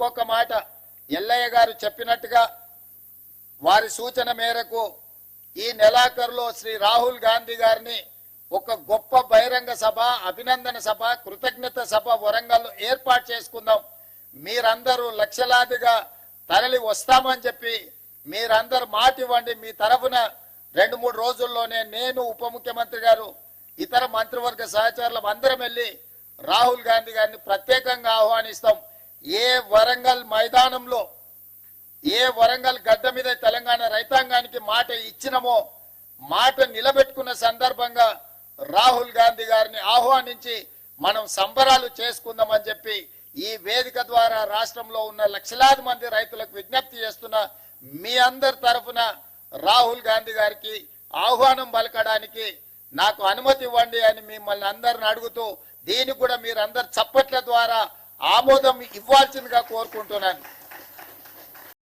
ఇంకొక మాట ఎల్లయ్య గారు చెప్పినట్టుగా వారి సూచన మేరకు ఈ నెలాఖరులో శ్రీ రాహుల్ గాంధీ గారిని ఒక గొప్ప బహిరంగ సభ అభినందన సభ కృతజ్ఞత సభ వరంగల్లో ఏర్పాటు చేసుకుందాం. మీరందరూ లక్షలాదిగా తరలి వస్తామని చెప్పి మీరందరూ మాట ఇవ్వండి. మీ తరఫున రెండు మూడు రోజుల్లోనే నేను ఉప ముఖ్యమంత్రి గారు ఇతర మంత్రివర్గ సహచరులం అందరం వెళ్ళి రాహుల్ గాంధీ గారిని ప్రత్యేకంగా ఆహ్వానిస్తాం. ఏ వరంగల్ మైదానంలో ఏ వరంగల్ గడ్డ మీద తెలంగాణ రైతాంగానికి మాట ఇచ్చినమో మాట నిలబెట్టుకున్న సందర్భంగా రాహుల్ గాంధీ గారిని ఆహ్వానించి మనం సంబరాలు చేసుకుందామని చెప్పి ఈ వేదిక ద్వారా రాష్ట్రంలో ఉన్న లక్షలాది మంది రైతులకు విజ్ఞప్తి చేస్తున్న మీ అందరి తరఫున రాహుల్ గాంధీ గారికి ఆహ్వానం పలకడానికి నాకు అనుమతి ఇవ్వండి అని మిమ్మల్ని అందరిని అడుగుతూ దీనికి కూడా మీరందరు చప్పట్ల ద్వారా ఆమోదం ఇవ్వాల్సిందిగా కోరుకుంటున్నాను.